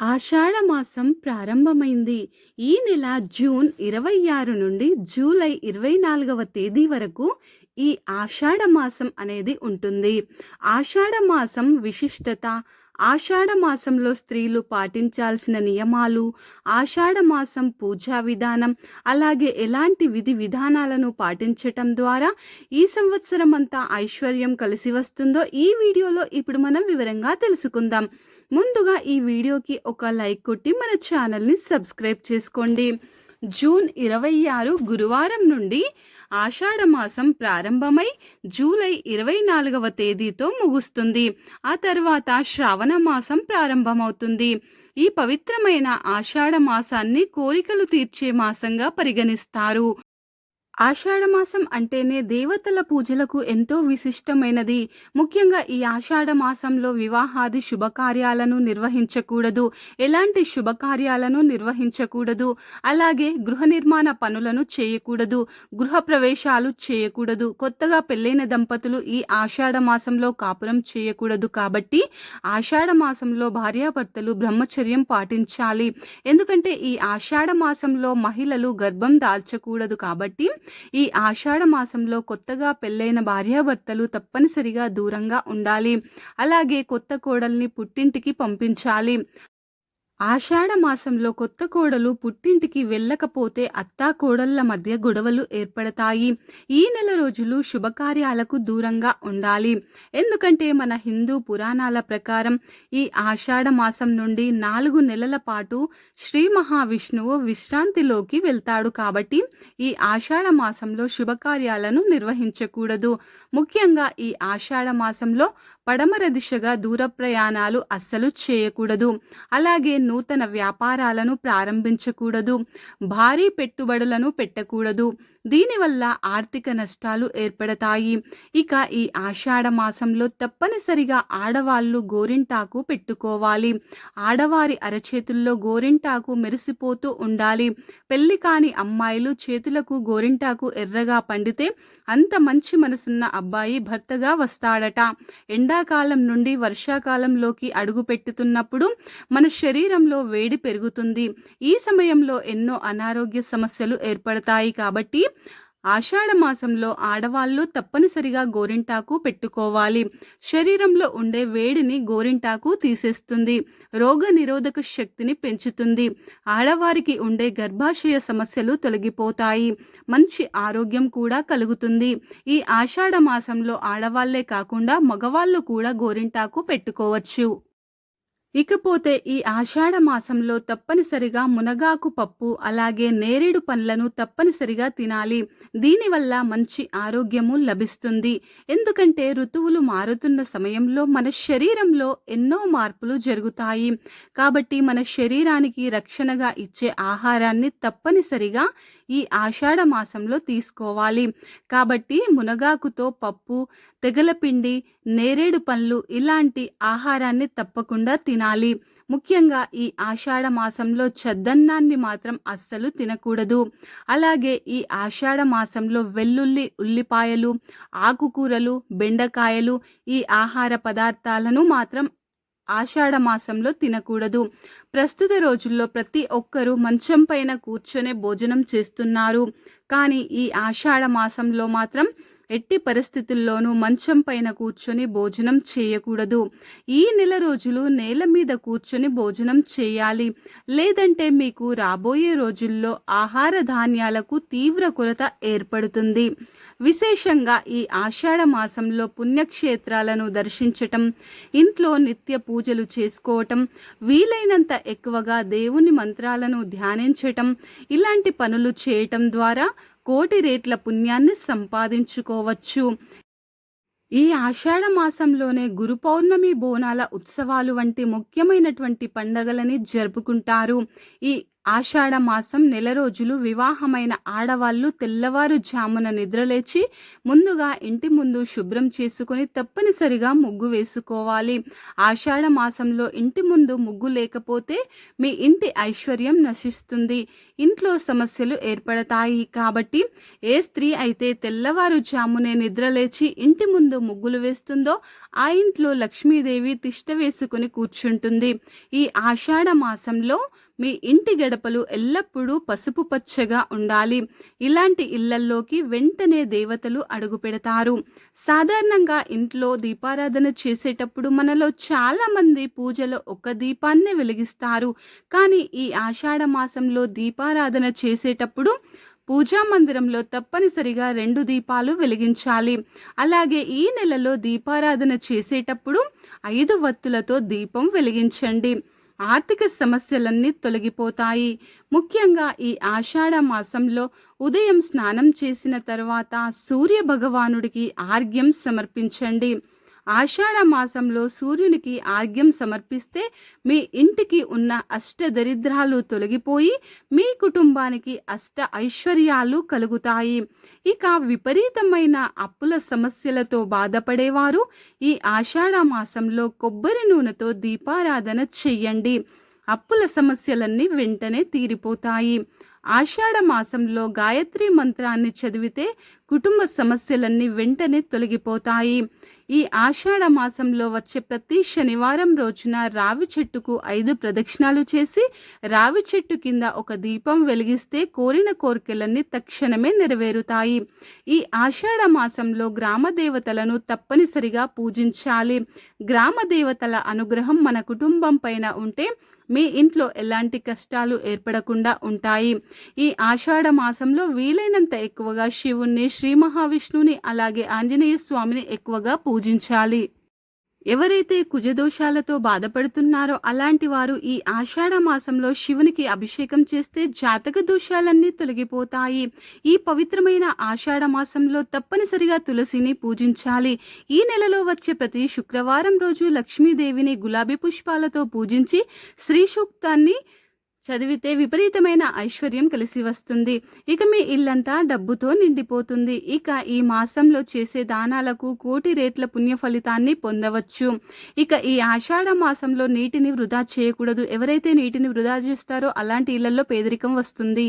ఆషాఢ మాసం ప్రారంభమైంది. ఈ నెల జూన్ ఇరవై ఆరు నుండి జూలై ఇరవై నాలుగవ తేదీ వరకు ఈ ఆషాఢమాసం అనేది ఉంటుంది. ఆషాఢ మాసం విశిష్టత ఆషాఢ మాసంలో స్త్రీలు పాటించాల్సిన నియమాలు ఆషాఢ మాసం పూజా విధానం అలాగే ఎలాంటి విధి విధానాలను పాటించటం ద్వారా ఈ సంవత్సరం అంతా ఐశ్వర్యం కలిసి వస్తుందో ఈ వీడియోలో ఇప్పుడు మనం వివరంగా తెలుసుకుందాం. ముందుగా ఈ వీడియోకి ఒక లైక్ కొట్టి మన ఛానల్ని సబ్స్క్రైబ్ చేసుకోండి. జూన్ ఇరవై ఆరు గురువారం నుండి ఆషాఢమాసం ప్రారంభమై జూలై ఇరవై నాలుగవ తేదీతో ముగుస్తుంది. ఆ తర్వాత శ్రావణ మాసం ప్రారంభమవుతుంది. ఈ పవిత్రమైన ఆషాఢ మాసాన్ని కోరికలు తీర్చే మాసంగా పరిగణిస్తారు. ఆషాఢమాసం అంటేనే దేవతల పూజలకు ఎంతో విశిష్టమైనది. ముఖ్యంగా ఈ ఆషాఢ మాసంలో వివాహాది శుభకార్యాలను నిర్వహించకూడదు. ఎలాంటి శుభకార్యాలను నిర్వహించకూడదు. అలాగే గృహ నిర్మాణ పనులను చేయకూడదు. గృహ ప్రవేశాలు చేయకూడదు. కొత్తగా పెళ్ళైన దంపతులు ఈ ఆషాఢ మాసంలో కాపురం చేయకూడదు కాబట్టి ఆషాఢ మాసంలో భార్యాభర్తలు బ్రహ్మచర్యం పాటించాలి. ఎందుకంటే ఈ ఆషాఢ మాసంలో మహిళలు గర్భం దాల్చకూడదు కాబట్టి ఈ ఆషాఢ మాసంలో కొత్తగా పెళ్ళైన భార్యాభర్తలు తప్పనిసరిగా దూరంగా ఉండాలి. అలాగే కొత్త కోడల్ని పుట్టింటికి పంపించాలి. ఆషాఢ మాసంలో కొత్త కోడలు పుట్టింటికి వెళ్ళకపోతే అత్తా కోడళ్ళ మధ్య గొడవలు ఏర్పడతాయి. ఈ నెల రోజులు శుభకార్యాలకు దూరంగా ఉండాలి. ఎందుకంటే మన హిందూ పురాణాల ప్రకారం ఈ ఆషాఢ మాసం నుండి నాలుగు నెలల పాటు శ్రీ మహావిష్ణువు విశ్రాంతిలోకి వెళ్తాడు కాబట్టి ఈ ఆషాఢ మాసంలో శుభకార్యాలను నిర్వహించకూడదు. ముఖ్యంగా ఈ ఆషాఢ మాసంలో పడమర దిశగా దూర ప్రయాణాలు అస్సలు చేయకూడదు. అలాగే నూతన వ్యాపారాలను ప్రారంభించకూడదు. భారీ పెట్టుబడులను పెట్టకూడదు. దీనివల్ల ఆర్థిక నష్టాలు ఏర్పడతాయి. ఇక ఈ ఆషాఢ మాసంలో తప్పనిసరిగా ఆడవాళ్ళు గోరింటాకు పెట్టుకోవాలి. ఆడవారి అరచేతుల్లో గోరింటాకు మెరిసిపోతూ ఉండాలి. పెళ్ళి కాని అమ్మాయిలు చేతులకు గోరింటాకు ఎర్రగా పండితే అంత మంచి మనసున్న అబ్బాయి భర్తగా వస్తాడట. ఎండాకాలం నుండి వర్షాకాలంలోకి అడుగు పెట్టుతున్నప్పుడు మన శరీరంలో వేడి పెరుగుతుంది. ఈ సమయంలో ఎన్నో అనారోగ్య సమస్యలు ఏర్పడతాయి కాబట్టి ఆషాఢ మాసంలో ఆడవాళ్ళు తప్పనిసరిగా గోరింటాకు పెట్టుకోవాలి. శరీరంలో ఉండే వేడిని గోరింటాకు తీసేస్తుంది. రోగ నిరోధక శక్తిని పెంచుతుంది. ఆడవారికి ఉండే గర్భాశయ సమస్యలు తొలగిపోతాయి. మంచి ఆరోగ్యం కూడా కలుగుతుంది. ఈ ఆషాఢ మాసంలో ఆడవాళ్ళే కాకుండా మగవాళ్ళు కూడా గోరింటాకు పెట్టుకోవచ్చు. ఇకపోతే ఈ ఆషాఢ మాసంలో తప్పనిసరిగా మునగాకు పప్పు అలాగే నేరేడు పండ్లను తప్పనిసరిగా తినాలి. దీనివల్ల మంచి ఆరోగ్యము లభిస్తుంది. ఎందుకంటే ఋతువులు మారుతున్న సమయంలో మన శరీరంలో ఎన్నో మార్పులు జరుగుతాయి. కాబట్టి మన శరీరానికి రక్షణగా ఇచ్చే ఆహారాన్ని తప్పనిసరిగా ఈ ఆషాఢ మాసంలో తీసుకోవాలి. కాబట్టి మునగాకుతో పప్పు తెగలపిండి నేరేడు పండ్లు ఇలాంటి ఆహారాన్ని తప్పకుండా తినాలి. ముఖ్యంగా ఈ ఆషాఢ మాసంలో చద్దన్నాన్ని మాత్రం అస్సలు తినకూడదు. అలాగే ఈ ఆషాఢ మాసంలో వెల్లుల్లి ఉల్లిపాయలు ఆకుకూరలు బెండకాయలు ఈ ఆహార పదార్థాలను మాత్రం ఆషాఢ మాసంలో తినకూడదు. ప్రస్తుత రోజుల్లో ప్రతి ఒక్కరూ మంచం పైన కూర్చొనే భోజనం చేస్తున్నారు. కానీ ఈ ఆషాఢ మాసంలో మాత్రం ఎట్టి పరిస్థితుల్లోనూ మంచం పైన కూర్చొని భోజనం చేయకూడదు. ఈ నెల రోజులు నేల మీద కూర్చొని భోజనం చేయాలి. లేదంటే మీకు రాబోయే రోజుల్లో ఆహార ధాన్యాలకు తీవ్ర కొరత ఏర్పడుతుంది. విశేషంగా ఈ ఆషాఢ మాసంలో పుణ్యక్షేత్రాలను దర్శించటం ఇంట్లో నిత్య పూజలు చేసుకోవటం వీలైనంత ఎక్కువగా దేవుని మంత్రాలను ధ్యానించటం ఇలాంటి పనులు చేయటం ద్వారా కోటి రేట్ల పుణ్యాన్ని సంపాదించుకోవచ్చు. ఈ ఆషాఢ మాసంలోనే గురు పౌర్ణమి బోనాల ఉత్సవాలు వంటి ముఖ్యమైనటువంటి పండగలని జరుపుకుంటారు. ఈ ఆషాఢ మాసం నెల రోజులు వివాహమైన ఆడవాళ్ళు తెల్లవారుజామున నిద్రలేచి ముందుగా ఇంటి ముందు శుభ్రం చేసుకొని తప్పనిసరిగా ముగ్గు వేసుకోవాలి. ఆషాఢ మాసంలో ఇంటి ముందు ముగ్గు లేకపోతే మీ ఇంటి ఐశ్వర్యం నశిస్తుంది. ఇంట్లో సమస్యలు ఏర్పడతాయి. కాబట్టి ఏ స్త్రీ అయితే తెల్లవారుజామునే నిద్రలేచి ఇంటి ముందు ముగ్గులు వేస్తుందో ఆ ఇంట్లో లక్ష్మీదేవి తిష్ట వేసుకుని కూర్చుంటుంది. ఈ ఆషాఢ మాసంలో మీ ఇంటి గడపలు ఎల్లప్పుడూ పసుపు పచ్చగా ఉండాలి. ఇలాంటి ఇళ్ళల్లోకి వెంటనే దేవతలు అడుగు పెడతారు. సాధారణంగా ఇంట్లో దీపారాధన చేసేటప్పుడు మనలో చాలా మంది పూజలో ఒక దీపాన్ని వెలిగిస్తారు. కానీ ఈ ఆషాఢ మాసంలో దీపారాధన చేసేటప్పుడు పూజా మందిరంలో తప్పనిసరిగా రెండు దీపాలు వెలిగించాలి. అలాగే ఈ నెలలో దీపారాధన చేసేటప్పుడు ఐదు వత్తులతో దీపం వెలిగించండి. ఆర్థిక సమస్యలన్నీ తొలగిపోతాయి. ముఖ్యంగా ఈ ఆషాఢ మాసంలో ఉదయం స్నానం చేసిన తర్వాత సూర్య భగవానుడికి ఆర్ఘ్యం సమర్పించండి. ఆషాఢ మాసంలో సూర్యునికి ఆర్ఘ్యం సమర్పిస్తే మీ ఇంటికి ఉన్న అష్ట దరిద్రాలు తొలగిపోయి మీ కుటుంబానికి అష్ట ఐశ్వర్యాలు కలుగుతాయి. ఇక విపరీతమైన అప్పుల సమస్యలతో బాధపడేవారు ఈ ఆషాఢ మాసంలో కొబ్బరి నూనెతో దీపారాధన చెయ్యండి. అప్పుల సమస్యలన్నీ వెంటనే తీరిపోతాయి. ఆషాఢ మాసంలో గాయత్రి మంత్రాన్ని చదివితే కుటుంబ సమస్యలన్నీ వెంటనే తొలగిపోతాయి. ఈ ఆషాఢ మాసంలో వచ్చే ప్రతి శనివారం రోజున రావి చెట్టుకు ఐదు ప్రదక్షిణాలు చేసి రావి చెట్టు కింద ఒక దీపం వెలిగిస్తే కోరిన కోరికలన్నీ తక్షణమే నెరవేరుతాయి. ఈ ఆషాఢ మాసంలో గ్రామ దేవతలను తప్పనిసరిగా పూజించాలి. గ్రామ దేవతల అనుగ్రహం మన కుటుంబం పైన ఉంటే మీ ఇంట్లో ఎలాంటి కష్టాలు ఏర్పడకుండా ఉంటాయి. ఈ ఆషాఢ మాసంలో వీలైనంత ఎక్కువగా శివుణ్ణి శ్రీ మహావిష్ణువుని అలాగే ఆంజనేయ స్వామిని ఎక్కువగా పూజించాలి. ఎవరైతే కుజదోషాలతో బాధపడుతున్నారో అలాంటి వారు ఈ ఆషాఢ మాసంలో శివునికి అభిషేకం చేస్తే జాతక దోషాలన్నీ తొలగిపోతాయి. ఈ పవిత్రమైన ఆషాఢ మాసంలో తప్పనిసరిగా తులసిని పూజించాలి. ఈ నెలలో వచ్చే ప్రతి శుక్రవారం రోజు లక్ష్మీదేవిని గులాబీ పుష్పాలతో పూజించి శ్రీ సూక్తాన్ని చదివితే విపరీతమైన ఐశ్వర్యం కలిసి వస్తుంది. ఇక మీ ఇల్లంతా డబ్బుతో నిండిపోతుంది. ఇక ఈ మాసంలో చేసే దానాలకు కోటి రేట్ల పుణ్య ఫలితాన్ని పొందవచ్చు. ఇక ఈ ఆషాఢ మాసంలో నీటిని వృధా చేయకూడదు. ఎవరైతే నీటిని వృధా చేస్తారో అలాంటి ఇళ్ళలో పేదరికం వస్తుంది.